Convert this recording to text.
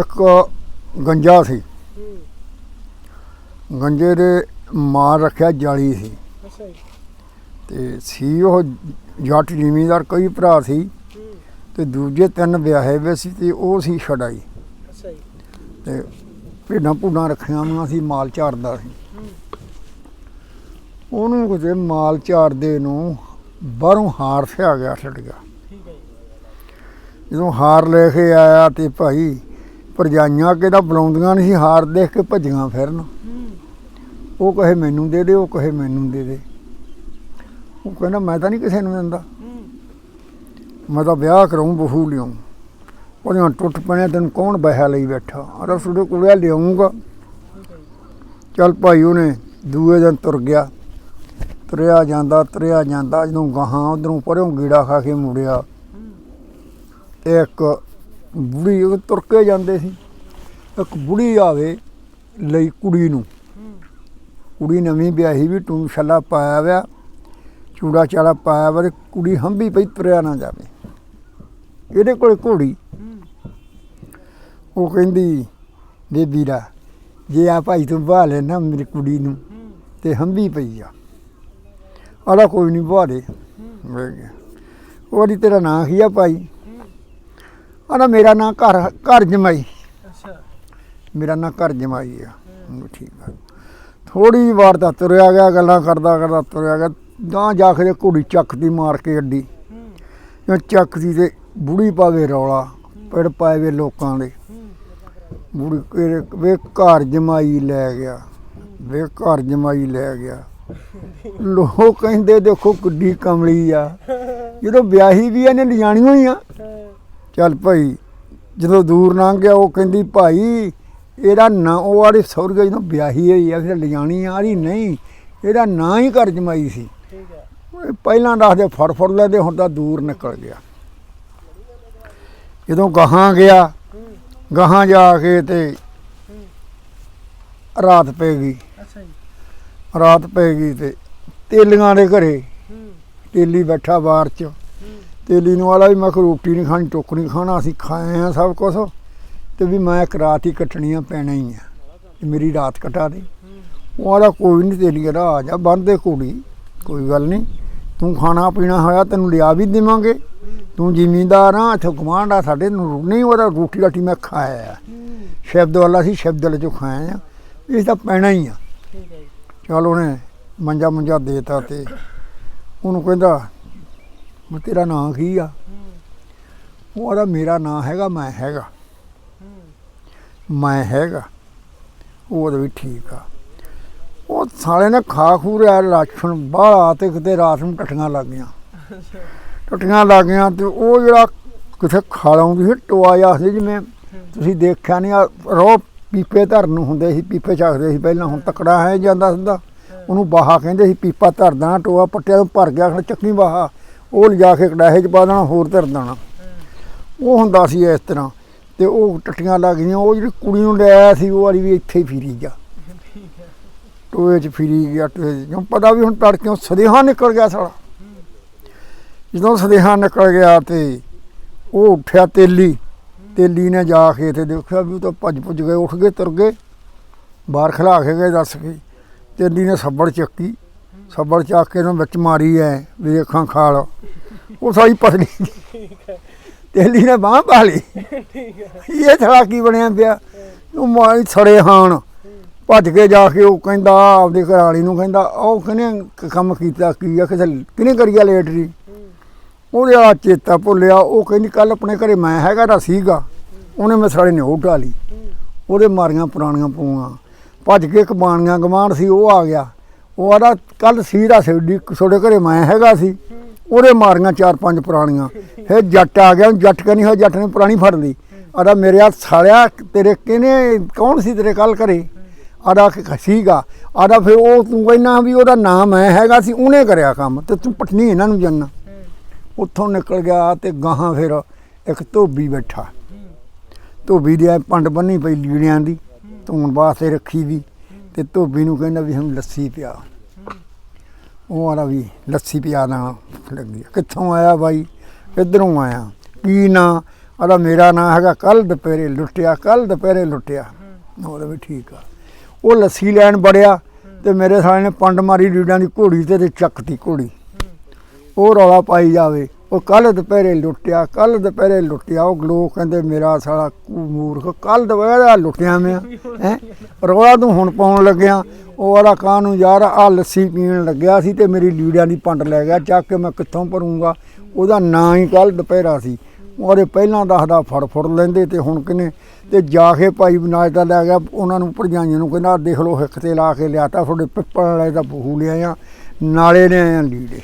ਇੱਕ ਗੰਜਾ ਸੀ। ਗੰਜੇ ਦੇ ਮਾਰ ਰੱਖਿਆ ਜਾਲੀ ਸੀ। ਅੱਛਾ ਜੀ। ਤੇ ਸੀ ਉਹ ਜੱਟ ਜ਼ਿਮੀਂਦਾਰ ਕਈ ਭਰਾ ਸੀ। ਤੇ ਦੂਜੇ ਤਿੰਨ ਵਿਆਹੇ ਵੇ ਸੀ ਤੇ ਉਹ ਸੀ ਛਡਾਈ। ਅੱਛਾ ਜੀ। ਤੇ ਭੇਡਾਂ ਭੂਡਾਂ ਰੱਖੀਆਂ ਹੋਈਆਂ ਸੀ ਮਾਲ ਝਾੜਦਾ ਸੀ। ਉਹਨੂੰ ਕਿਤੇ ਮਾਲ ਝਾੜਦੇ ਨੂੰ ਬਾਹਰੋਂ ਹਾਰ ਸਿਆ ਗਿਆ ਛੱਡ ਗਿਆ। ਠੀਕ ਹੈ ਜਦੋਂ ਹਾਰ ਲੈ ਕੇ ਆਇਆ ਤੇ ਭਾਈ ਭਰਜਾਈਆਂ ਅੱਗੇ ਤਾਂ ਬੁਲਾਉਂਦੀਆਂ ਨਹੀਂ ਸੀ ਹਾਰ ਦੇਖ ਕੇ ਭੱਜੀਆਂ ਫਿਰਨ। ਉਹ ਕਹੇ ਮੈਨੂੰ ਦੇ ਦੇ ਉਹ ਕਹੇ ਮੈਨੂੰ ਦੇ ਦੇ। ਉਹ ਕਹਿੰਦਾ ਮੈਂ ਤਾਂ ਨਹੀਂ ਕਿਸੇ ਨੂੰ ਦਿੰਦਾ। ਮੈਂ ਤਾਂ ਵਿਆਹ ਕਰਾਉਂ ਬਹੂ ਲਿਆਉਂ ਉਹਦੀਆਂ ਟੁੱਟ ਪਣੇ ਤੈਨੂੰ ਕੌਣ ਬਹਿਆ ਲਈ ਬੈਠਾ? ਅਰੇ ਤੁਹਾਡੇ ਕੋਲ ਲਿਆਉਂਗਾ ਚੱਲ ਭਾਈ ਉਹਨੇ ਦੂਏ ਦਿਨ ਤੁਰ ਗਿਆ। ਤੁਰਿਆ ਜਾਂਦਾ ਤੁਰਿਆ ਜਾਂਦਾ ਜਦੋਂ ਗਾਹਾਂ ਉਧਰੋਂ ਪਰੋਂ ਗੀੜਾ ਖਾ ਕੇ ਮੁੜਿਆ। ਇੱਕ ਬੁੜੀ ਉਹ ਤੁਰ ਕੇ ਜਾਂਦੇ ਸੀ। ਇੱਕ ਬੁੜੀ ਆਵੇ ਲਈ ਕੁੜੀ ਨੂੰ। ਕੁੜੀ ਨਵੀਂ ਵਿਆਹੀ ਵੀ ਟੂੰ ਛੱਲਾ ਪਾਇਆ ਵਿਆ ਚੂੜਾ ਚਾਲਾ ਪਾਇਆ ਵਾ ਤੇ ਕੁੜੀ ਹੰਬੀ ਪਈ ਤੁਰਿਆ ਨਾ ਜਾਵੇ। ਇਹਦੇ ਕੋਲ ਘੋੜੀ। ਉਹ ਕਹਿੰਦੀ ਬੇਬੀ ਦਾ ਜੇ ਆ ਭਾਈ ਤੂੰ ਬੁਹਾ ਲੈ ਨਾ ਮੇਰੀ ਕੁੜੀ ਨੂੰ ਤੇ ਹੰਬੀ ਪਈ ਆ। ਆਲਾ ਕੋਈ ਨਹੀਂ ਬਾਹ ਦੇ। ਉਹਦੀ ਤੇਰਾ ਨਾਂ ਕੀ ਆ ਭਾਈ? ਆਲਾ ਮੇਰਾ ਨਾਂ ਘਰ ਘਰ ਜਮਾਈ। ਅੱਛਾ। ਮੇਰਾ ਨਾਂ ਘਰ ਜਮਾਈ ਆ। ਮੈਂ ਠੀਕ ਆ। ਥੋੜੀ ਵਾਰ ਤਾਂ ਤੁਰਿਆ ਗਿਆ ਗੱਲਾਂ ਕਰਦਾ ਕਰਦਾ ਤੁਰਿਆ ਗਿਆ। ਗਾਂ ਜਾ ਕੇ ਘੋੜੀ ਚੱਕਦੀ ਮਾਰ ਕੇ ਅੱਡੀ। ਉਹ ਚੱਕਦੀ ਤੇ ਬੁੜੀ ਪਾਵੇ ਰੌਲਾ ਪਿੜ ਪਾਏ ਵੇ ਲੋਕਾਂ ਦੇ। ਬੁੜੀ ਕਿਹੜੇ ਵੇ ਘਰ ਜਮਾਈ ਲੈ ਗਿਆ। ਵੇ ਘਰ ਜਮਾਈ ਲੈ ਗਿਆ। ਲੋਕ ਕਹਿੰਦੇ ਦੇਖੋ ਕਿੱਡੀ ਕਮਲੀ ਆ। ਜਦੋਂ ਵਿਆਹੀ ਵੀ ਇਹਨੇ ਲਿਜਾਣੀਆਂ ਹੀ ਆ। ਚੱਲ ਭਾਈ ਜਦੋਂ ਦੂਰ ਲੰਘ ਗਿਆ ਉਹ ਕਹਿੰਦੀ ਭਾਈ ਇਹਦਾ ਨਾਂ ਉਹ ਆੜੀ ਸੌਰਗ ਜਦੋਂ ਵਿਆਹੀ ਹੋਈ ਆ ਫਿਰ ਲਿਜਾਣੀ ਆ ਆੜੀ ਨਹੀਂ ਇਹਦਾ ਨਾਂ ਹੀ ਘਰ ਜਮਾਈ ਸੀ। ਠੀਕ ਹੈ ਉਹ ਪਹਿਲਾਂ ਦੱਸਦੇ ਫੜ ਫੜ ਲੈਦੇ ਹੁਣ ਤਾਂ ਦੂਰ ਨਿਕਲ ਗਿਆ। ਜਦੋਂ ਗਾਹਾਂ ਗਿਆ ਗਾਹਾਂ ਜਾ ਕੇ ਤੇ ਰਾਤ ਪੈ ਗਈ। ਅੱਛਾ ਜੀ। ਰਾਤ ਪੈ ਗਈ ਤੇ ਤੇਲੀਆਂ ਦੇ ਘਰੇ ਤੇਲੀ ਬੈਠਾ ਬਾਹਰ ਚ। ਤੇਲੀ ਨੂੰ ਵਾਲਾ ਵੀ ਮੈਂ ਕੋਈ ਰੋਟੀ ਨਹੀਂ ਖਾਣੀ ਟੁੱਕ ਨਹੀਂ ਖਾਣਾ ਅਸੀਂ ਖਾਏ ਆ ਸਭ ਕੁਝ ਤੇ ਵੀ ਮੈਂ ਇੱਕ ਰਾਤ ਹੀ ਕੱਟਣੀਆਂ ਪੈਣਾ ਹੀ ਆ ਤੇ ਮੇਰੀ ਰਾਤ ਕਟਾ ਦੇ। ਉਹ ਵਾਲਾ ਕੋਈ ਨਹੀਂ ਤੇਲੀ ਕਹਿੰਦਾ ਆ ਜਾ ਬੰਦੇ ਕੁੜੀ ਕੋਈ ਗੱਲ ਨਹੀਂ ਤੂੰ ਖਾਣਾ ਪੀਣਾ ਹੋਇਆ ਤੈਨੂੰ ਲਿਆ ਵੀ ਦੇਵਾਂਗੇ। ਤੂੰ ਜ਼ਿਮੀਂਦਾਰ ਆ ਇੱਥੇ ਕਮਾਂਡ ਆ ਸਾਡੇ ਨੂੰ ਨਹੀਂ ਉਹਦਾ ਰੋਟੀ ਰਾਟੀ ਮੈਂ ਖਾਇਆ ਆ। ਸ਼ਬਦ ਵਾਲਾ ਸੀ ਸ਼ਬਦ ਵਾਲੇ ਚੋਂ ਖਾਇਆ ਆ। ਇਹ ਤਾਂ ਪੈਣਾ ਹੀ ਆ। ਚਲ ਉਹਨੇ ਮੰਜਾ ਮੁੰਜਾ ਦੇਤਾ ਤੇ ਉਹਨੂੰ ਕਹਿੰਦਾ ਮੈਂ ਤੇਰਾ ਨਾਂ ਕੀ ਆ? ਉਹ ਆਦਾ ਮੇਰਾ ਨਾਂ ਹੈਗਾ, ਮੈਂ ਹੈਗਾ। ਮੈਂ ਹੈਗਾ। ਉਹ ਉਹਦਾ ਵੀ ਠੀਕ ਆ। ਉਹ ਸਾਲੇ ਨੇ ਖਾ ਖੂ ਰਿਆ, ਰਾਸ਼ਨ ਬਾਹਲਾ ਤੇ ਕਿਤੇ ਰਾਤ ਨੂੰ ਟੱਟੀਆਂ ਲੱਗ ਗਈਆਂ। ਟੱਟੀਆਂ ਲੱਗ ਗਈਆਂ ਤੇ ਉਹ ਜਿਹੜਾ ਕਿਥੇ ਖਾਲਾਉਂਦੀ ਸੀ, ਟੋਆ ਜਿਹਾ ਸੀ ਜਿਵੇਂ ਤੁਸੀਂ ਦੇਖਿਆ ਨਹੀਂ ਆ ਰੋ ਪੀਪੇ ਧਰਨ ਨੂੰ ਹੁੰਦੇ ਸੀ, ਪੀਪੇ ਚੱਕਦੇ ਸੀ ਪਹਿਲਾਂ, ਹੁਣ ਤਕੜਾ ਹੈ ਜਾਂਦਾ ਹੁੰਦਾ ਉਹਨੂੰ ਬਾਹਾ ਕਹਿੰਦੇ ਸੀ, ਪੀਪਾ ਧਰ ਦੇਣਾ ਟੋਆ ਪੱਟਿਆ ਤੋਂ ਭਰ ਗਿਆ ਹੁਣ ਚੱਕੀ ਬਾਹਾ। ਉਹ ਲਿਜਾ ਕੇ ਕੜਾਹੇ 'ਚ ਪਾ ਦੇਣਾ, ਹੋਰ ਧਰ ਦੇਣਾ। ਉਹ ਹੁੰਦਾ ਸੀ ਇਸ ਤਰ੍ਹਾਂ। ਤੇ ਉਹ ਟੱਟੀਆਂ ਲੱਗ ਗਈਆਂ, ਉਹ ਜਿਹੜੀ ਕੁੜੀ ਨੂੰ ਲੈ ਆਇਆ ਸੀ, ਉਹ ਵਾਲੀ ਵੀ ਇੱਥੇ ਹੀ ਫਿਰੀ ਗਿਆ ਟੋਏ 'ਚ ਫਿਰੀ ਗਿਆ ਟੋਏ 'ਚ। ਕਿਉਂ ਪਤਾ ਵੀ ਹੁਣ ਤੜਕਿਓਂ ਸਦੇਹਾ ਨਿਕਲ ਗਿਆ ਸਾਲਾ। ਜਦੋਂ ਸਦੇਹਾ ਨਿਕਲ ਗਿਆ ਤੇ ਉਹ ਉੱਠਿਆ ਤੇਲੀ। ਤੇਲੀ ਨੇ ਜਾ ਕੇ ਤੇ ਦੇਖਿਆ ਵੀ ਉਹ ਤਾਂ ਭੱਜ ਭੁੱਜ ਗਏ, ਉੱਠ ਗਏ, ਤੁਰ ਗਏ। ਬਾਹਰ ਖਲਾ ਕੇ ਗਏ, ਦੱਸ ਕੇ। ਤੇਲੀ ਨੇ ਸੱਬੜ ਚੱਕੀ। ਸੱਬੜ ਚੱਕ ਕੇ ਉਹਨੂੰ ਵਿੱਚ ਮਾਰੀ ਐ, ਵੀ ਦੇਖਾਂ ਖਾਲ। ਉਹ ਸਾਰੀ ਪਤਲੀ ਤੇਲੀ ਨੇ ਬਾਹ ਪਾ ਲਈ। ਇਹ ਥੜਾ ਕੀ ਬਣਿਆ ਪਿਆ? ਉਹ ਮਾਈ ਛੜੇ ਹਾਣ। ਭੱਜ ਕੇ ਜਾ ਕੇ ਉਹ ਕਹਿੰਦਾ, ਆਪਦੇ ਘਰ ਵਾਲੀ ਨੂੰ ਕਹਿੰਦਾ ਉਹ ਕਿਹਨੇ ਕੰਮ ਕੀਤਾ, ਕੀ ਆ ਕਿਸੇ ਕਿਹਨੇ ਕਰੀਆ ਲੇਟ ਦੀ ਉਹਦੇ ਆ ਚੇਤਾ ਭੁੱਲਿਆ, ਉਹ ਕਹਿੰਦੀ ਕੱਲ ਆਪਣੇ ਘਰੇ ਮੈਂ ਹੈਗਾ ਤਾਂ ਸੀਗਾ। ਉਹਨੇ ਮੈਂ ਸੜੇ ਨੇ ਉਹ ਢਾਲੀ। ਉਹਦੇ ਮਾਰੀਆਂ ਪੁਰਾਣੀਆਂ ਪੂਆਂ। ਭੱਜ ਕੇ ਇੱਕ ਬਾਣੀਆਂ ਗਵਾਂਢ ਸੀ, ਉਹ ਆ ਗਿਆ। ਉਹ ਆਦਾ ਕੱਲ ਸੀ ਦਾ ਸੇਡੀ ਤੁਹਾਡੇ ਘਰੇ ਮੈਂ ਹੈਗਾ ਸੀ। ਉਹਦੇ ਮਾਰੀਆਂ ਚਾਰ ਪੰਜ ਪੁਰਾਣੀਆਂ। ਫਿਰ ਜੱਟ ਆ ਗਿਆ ਜੱਟ ਕਹਿੰਦੀ ਹੋ ਜੱਟ ਨੇ ਪੁਰਾਣੀ ਫੜ ਲਈ। ਆਦਾ ਮੇਰੇ ਆ ਸਾਲਿਆ, ਤੇਰੇ ਕਿਹਨੇ, ਕੌਣ ਸੀ ਤੇਰੇ ਕੱਲ ਘਰੇ? ਆਦਾ ਸੀਗਾ। ਆਦਾ ਫਿਰ ਉਹ ਤੂੰ ਕਹਿੰਦਾ ਵੀ ਉਹਦਾ ਨਾਮ ਹੈ ਹੈਗਾ ਸੀ, ਉਹਨੇ ਕਰਿਆ ਕੰਮ, ਤੇ ਤੂੰ ਪਟਨੀ ਇਹਨਾਂ ਨੂੰ ਜਾਨਣਾ ਉੱਥੋਂ ਨਿਕਲ ਗਿਆ ਤੇ ਗਾਹਾਂ ਫਿਰ ਇੱਕ ਧੋਬੀ ਬੈਠਾ। ਧੋਬੀ ਦੀ ਐਂ ਪੰਡ ਬੰਨੀ ਪਈ ਲੀੜਿਆਂ ਦੀ, ਧੋਣ ਵਾਸਤੇ ਰੱਖੀ ਵੀ ਤੇ ਧੋਬੀ ਨੂੰ ਕਹਿੰਦਾ ਵੀ ਹਮ ਲੱਸੀ ਪਿਆ। ਉਹ ਆਲਾ ਵੀ ਲੱਸੀ ਪਿਆ ਨਾ ਲੱਗੀ ਕਿੱਥੋਂ ਆਇਆ ਬਾਈ? ਇਧਰੋਂ ਆਇਆ? ਕੀ ਨਾ? ਆਦਾ ਮੇਰਾ ਨਾਂ ਹੈਗਾ ਕੱਲ ਦੁਪਹਿਰੇ ਲੁੱਟਿਆ ਕੱਲ ਦੁਪਹਿਰੇ ਲੁੱਟਿਆ। ਉਹਦਾ ਵੀ ਠੀਕ ਆ। ਉਹ ਲੱਸੀ ਲੈਣ ਬੜਿਆ ਤੇ ਮੇਰੇ ਸਾਲੇ ਨੇ ਪੰਡ ਮਾਰੀ ਡੀਡਾਂ ਦੀ ਘੋੜੀ ਤੇ ਤੇ ਚੱਕਤੀ ਘੋੜੀ। ਉਹ ਰੌਲਾ ਪਾਈ ਜਾਵੇ। ਉਹ ਕੱਲ ਦੁਪਹਿਰੇ ਲੁੱਟਿਆ ਕੱਲ ਦੁਪਹਿਰੇ ਲੁੱਟਿਆ। ਉਹ ਲੋਕ ਕਹਿੰਦੇ, ਮੇਰਾ ਸਾਲਾ ਮੂਰਖ ਕੱਲ ਦੁਪਹਿਰੇ ਲੁੱਟਿਆ ਮੈਂ। ਹੈ? ਰੌਲਾ ਤੂੰ ਹੁਣ ਪਾਉਣ ਲੱਗਿਆ। ਉਹ ਵਾਲਾ ਕਾਂ ਨੂੰ ਯਾਰ ਆ ਲੱਸੀ ਪੀਣ ਲੱਗਿਆ ਸੀ ਤੇ ਮੇਰੀ ਲੀੜਿਆਂ ਦੀ ਪੰਡ ਲੈ ਗਿਆ, ਚੱਕ ਕੇ ਮੈਂ ਕਿੱਥੋਂ ਭਰੂੰਗਾ? ਉਹਦਾ ਨਾਂ ਹੀ ਕੱਲ ਦੁਪਹਿਰਾ ਸੀ। ਉਹਦੇ ਪਹਿਲਾਂ ਦੱਸਦਾ ਫੜ ਫੜ ਲੈਂਦੇ ਤੇ ਹੁਣ ਕਿਨੇ? ਤੇ ਜਾ ਕੇ ਭਾਈ ਬਨਾਜ ਦਾ ਲੈ ਗਿਆ, ਉਹਨਾਂ ਨੂੰ ਭਰਜਾਈਆਂ ਨੂੰ ਕਹਿੰਦਾ ਦੇਖ ਲਓ, ਹਿੱਕ ਤੇ ਲਾ ਕੇ ਲਿਆਤਾ, ਤੁਹਾਡੇ ਪਿੱਪਲ ਵਾਲੇ ਦਾ ਬਹੂ ਲਿਆਇਆ, ਨਾਲੇ ਨੇ ਆਇਆ ਲੀੜੇ।